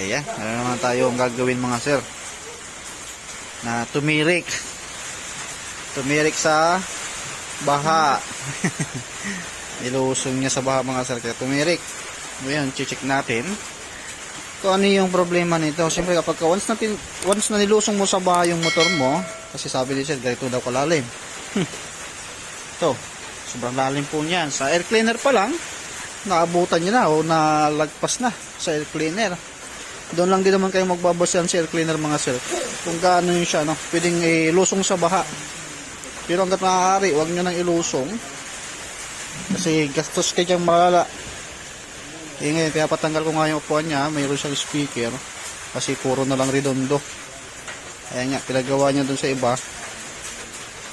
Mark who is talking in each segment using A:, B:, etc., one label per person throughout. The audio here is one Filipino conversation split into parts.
A: Ayan, ano naman tayo ang gagawin mga sir? Na tumirik. Tumirik sa baha. Nilusong niya sa baha mga sir. Kaya tumirik. Ngayon, check natin. Kung ano yung problema nito. Siyempre kapag ka once na, once na nilusong mo sa baha yung motor mo, kasi sabi ni sir, ganito daw kalalim. Ito, sobrang lalim po niyan. Sa air cleaner pa lang, naabutan niya na o nalagpas na sa air cleaner. Doon lang din naman kayo magbabasehan sa air cleaner mga sir. Kung gaano yun siya, no? Pwedeng ilusong sa baha. Pero hanggat maaari, huwag nyo nang ilusong. Kasi gastos kayo diyang malala. Eh ngayon, kaya patanggal ko nga yung upuan niya, mayroon siyang speaker. Kasi puro na lang redondo. Ayan nga, pinagawa niya dun sa iba.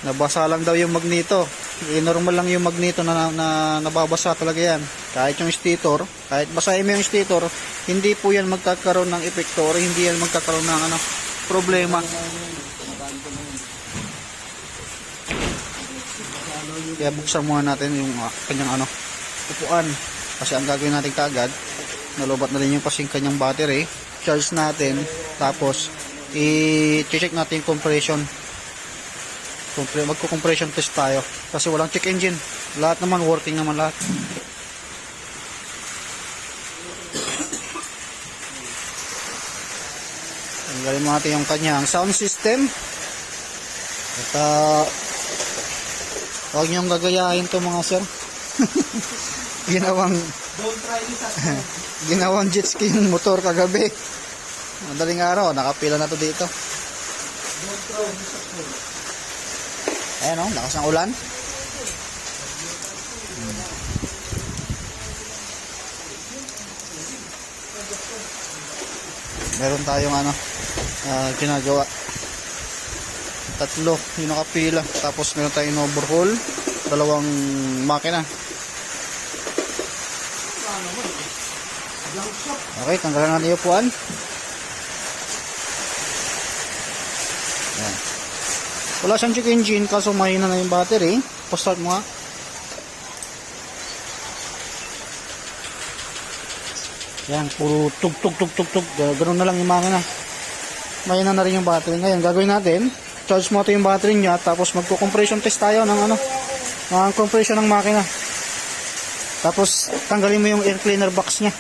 A: Nabasa lang daw yung magneto. Eh, normal lang yung magneto na, na nababasa talaga yan. Kahit yung stator, kahit basahin mo yung stator, hindi po yan magkakaroon ng epekto or hindi yan magkakaroon ng ano, problema. Kaya buksan muna natin yung ah, kanyang ano, upuan. Kasi ang gagawin natin kagad, nalubat na rin yung kasing kanyang battery. Charge natin, tapos i-check natin yung compression. Compre- Magko-compression test tayo. Kasi walang check engine. Lahat naman, working naman lahat. Tanggalin mo natin yung kanyang sound system. At uh, huwag niyong gagayahin to mga sir. ginawang ginawang jet ski yung motor kagabi. Madaling araw, nakapila na to dito. Ayan o, lakas ng ulan. Hmm. Meron tayong ano, ah, ginagawa. Tatlo yung nakapila. Tapos meron tayong overhaul. Dalawang makina. Okay, tanggalan natin yung upuan. Yan. Wala siyang check engine kaso mahina na yung battery. Pa-start mo nga. Yan, puro tug tug tug tug tug. Ganun na lang yung makina. Mahina na rin yung battery. Ngayon, gagawin natin, charge mo ito yung battery niya, tapos magko-compression test tayo ng ano, ng compression ng makina. Tapos, tanggalin mo yung air cleaner box niya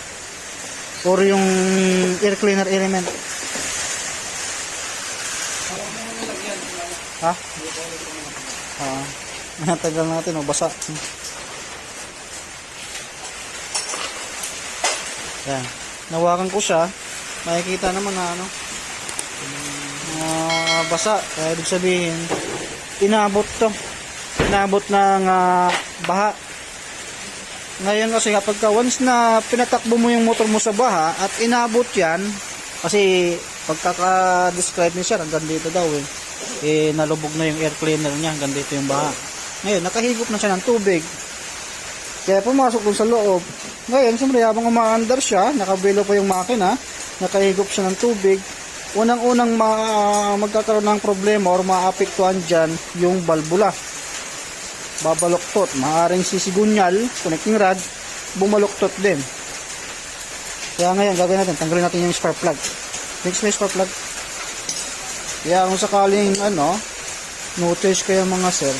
A: or yung air cleaner element. Ha? Ah, natagal natin, oh, basa. Yan. Nawakan ko siya. Makikita naman na ano. Ah, basa. Kaya ibig sabihin, inabot to. Inabot ng ah, baha. Ngayon kasi kapag ka once na pinatakbo mo yung motor mo sa baha at inabot yan, kasi pagkaka-describe ni hanggang dito daw eh, eh nalubog na yung air cleaner niya, hanggang dito yung baha. Ngayon, nakahigop na siya ng tubig. Kaya pumasok dun sa loob. Ngayon, siyempre, habang umaandar siya, nakabelo pa yung makina, nakahigop siya ng tubig, unang-unang ma- magkakaroon ng problema or maapektuhan dyan yung balbula babaloktot. Maaring sisigunyal, connecting rod, bumaloktot din. Kaya ngayon, gagawin natin, tanggalin natin yung spark plug. Next na yung spark plug. Kaya kung sakaling, ano, notice kayo mga sir,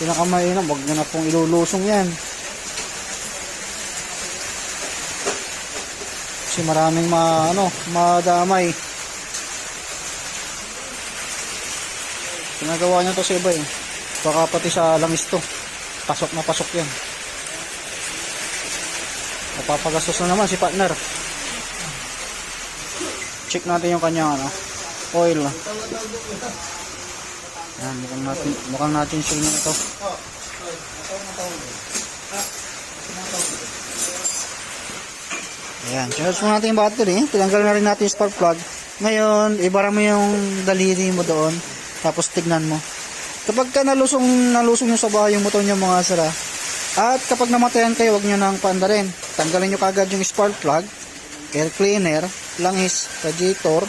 A: pinakamainam, wag nyo na pong ilulusong yan. Kasi maraming ma, ano, madamay. Pinagawa niya to sa iba eh. Baka pati sa langis to. Pasok na pasok yan. Napapagastos na naman si partner. Check natin yung kanyang ano, oil. Yan, mukhang natin, mukhang natin seal na ito. Ayan, charge mo natin yung battery. Tinanggal na rin natin yung spark plug. Ngayon, ibara mo yung daliri mo doon. Tapos tignan mo. Kapag ka nalusong, nalusong nyo sa bahay yung motor nyo mga sira, at kapag namatayan kayo, huwag nyo nang paandarin. Tanggalin nyo kagad yung spark plug, air cleaner, langis, radiator,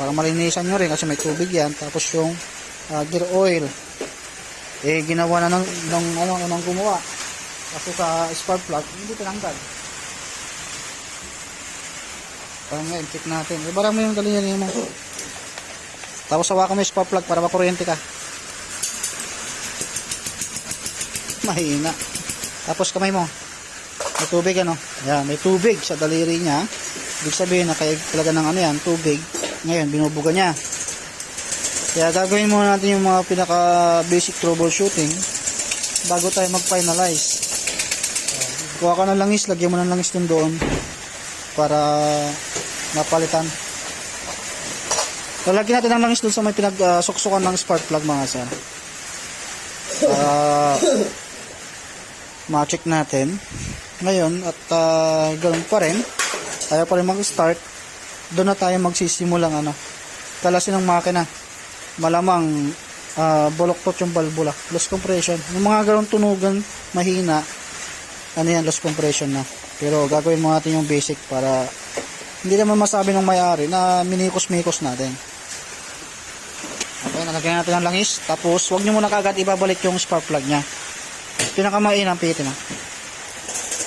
A: para malinisan nyo rin kasi may tubig yan. Tapos yung ah, gear oil, eh ginawa na ng, ng ano, ng gumawa. Kasi sa spark plug, hindi tinanggal. Parang ngayon, check natin. Ibara mo yung daliri mo. Tapos hawakan mo yung spark plug para makuryente ka. Mahina. Tapos kamay mo. May tubig ano. Ayan, may tubig sa daliri niya. Ibig sabihin na kaya talaga ng ano yan, tubig. Ngayon, binubuga niya. Kaya gagawin muna natin yung mga pinaka basic troubleshooting bago tayo mag-finalize. Kuha ka ng langis, lagyan mo ng langis dun doon para mapalitan. Lalagyan natin ng langis dun sa may pinag-suksukan ng spark plug mga sir. Para ma-check natin. Ngayon, at uh, ganun pa rin, tayo pa rin mag-start, doon na tayo magsisimulang ano, talasin ng makina. Malamang uh, buloktot yung balbula, loss compression. Yung mga ganun tunugan, mahina, ano yan, loss compression na. Pero gagawin mo natin yung basic para hindi naman masabi ng may-ari na minikos-mikos natin. Nalagyan natin ng langis. Tapos, huwag nyo muna kagad ibabalik yung spark plug nya. Pinakamain ang pitin.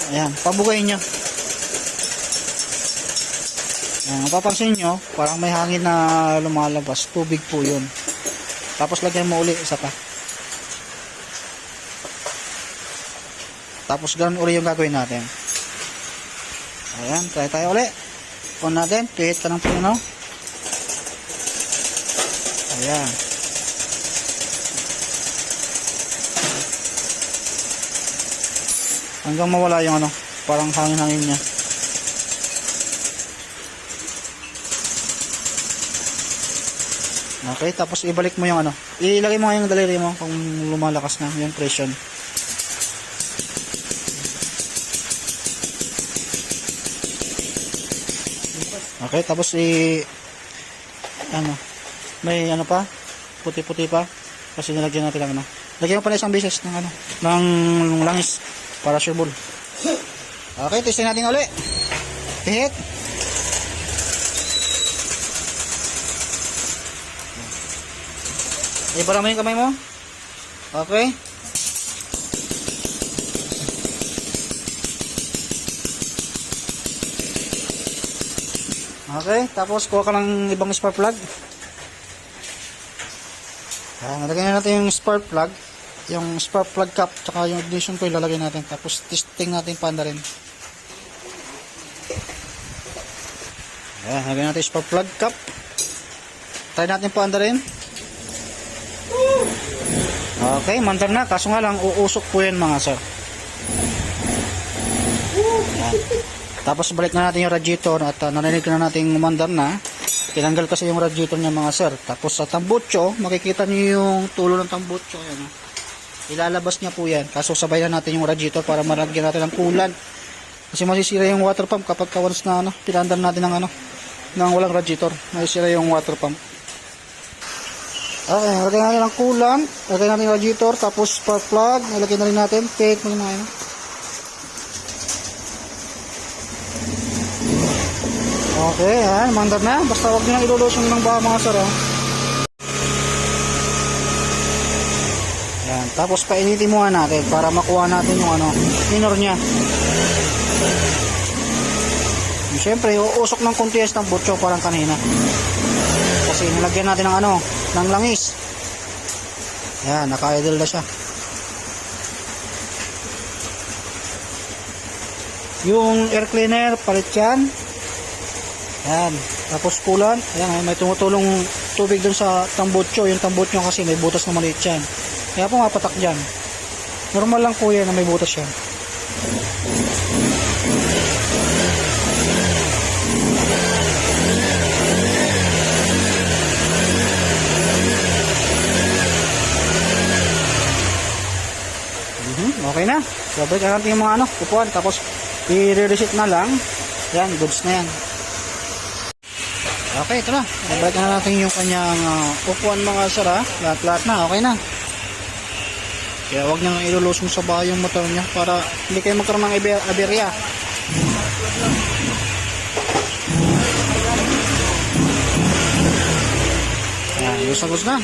A: Ayan, pabugayin nyo. Ayan, mapapansin nyo, parang may hangin na lumalabas. Tubig po yun. Tapos lagyan mo uli isa pa. Tapos ganun uli yung gagawin natin. Ayan, try tayo uli. On natin, pihit ka ng puno. Ayan. Hanggang mawala yung ano, parang hangin-hangin niya. Okay, tapos ibalik mo yung ano. Ilagay mo yung daliri mo kung lumalakas na yung pression. Okay, tapos i ano, may ano pa, puti-puti pa kasi nilagyan natin ng ano. Lagyan mo pa na isang beses ng ano, ng langis para sure. Okay, testing natin uli. Hit. Ibara mo yung kamay mo. Okay. Okay, tapos kuha ka ng ibang spark plug. Ayan, nalagay na natin yung spark plug. Yung spark plug cap, tsaka yung ignition coil lalagay natin. Tapos testing natin panda rin. Ayan, lagay natin spark plug cap. Try natin panda rin. Okay, mandar na. Kaso nga lang, uusok po yan mga sir. Tapos balik na natin yung radiator at uh, narinig na natin umandar na. Tinanggal kasi yung radiator niya mga sir. Tapos sa tambutso, makikita niyo yung tulo ng tambutso. Ayan, oh. Ilalabas niya po yan. Kaso sabay na natin yung radiator para malagyan natin ng coolant. Kasi masisira yung water pump kapag ka na ano, pinandar natin ng ano, ng walang radiator. Masisira yung water pump. Okay, lagyan natin ng coolant. Lagyan natin yung radiator. Tapos spark plug. Nilagyan na rin natin. Take mo na yun. Okay, yan. Mandar na. Basta huwag nyo nang ilulusong ng baka mga sir. Yan. Tapos painitin mo nga natin para makuha natin yung ano, minor niya. Siyempre, uusok ng kontias ng butso parang kanina. Kasi nilagyan natin ng ano, ng langis. Yan, naka-idle na siya. Yung air cleaner, palit yan. Yan. Tapos kulan. Ayan, may tumutulong tubig dun sa tambutso. Yung tambutso kasi may butas na maliit yan. Kaya po mapatak dyan. Normal lang po yan na may butas yan. Mhm, okay na. Sabay ka natin yung mga ano, upuan. Tapos, i-reset na lang. Yan, goods na yan. Okay, ito na. Nabalik na natin yung kanyang uh, upuan mga sara. Lahat-lahat na, okay na. Kaya huwag niyang ilulusong sa bahay yung motor niya para hindi kayo magkaroon ng aber- aberya. Yan, yung sagot na.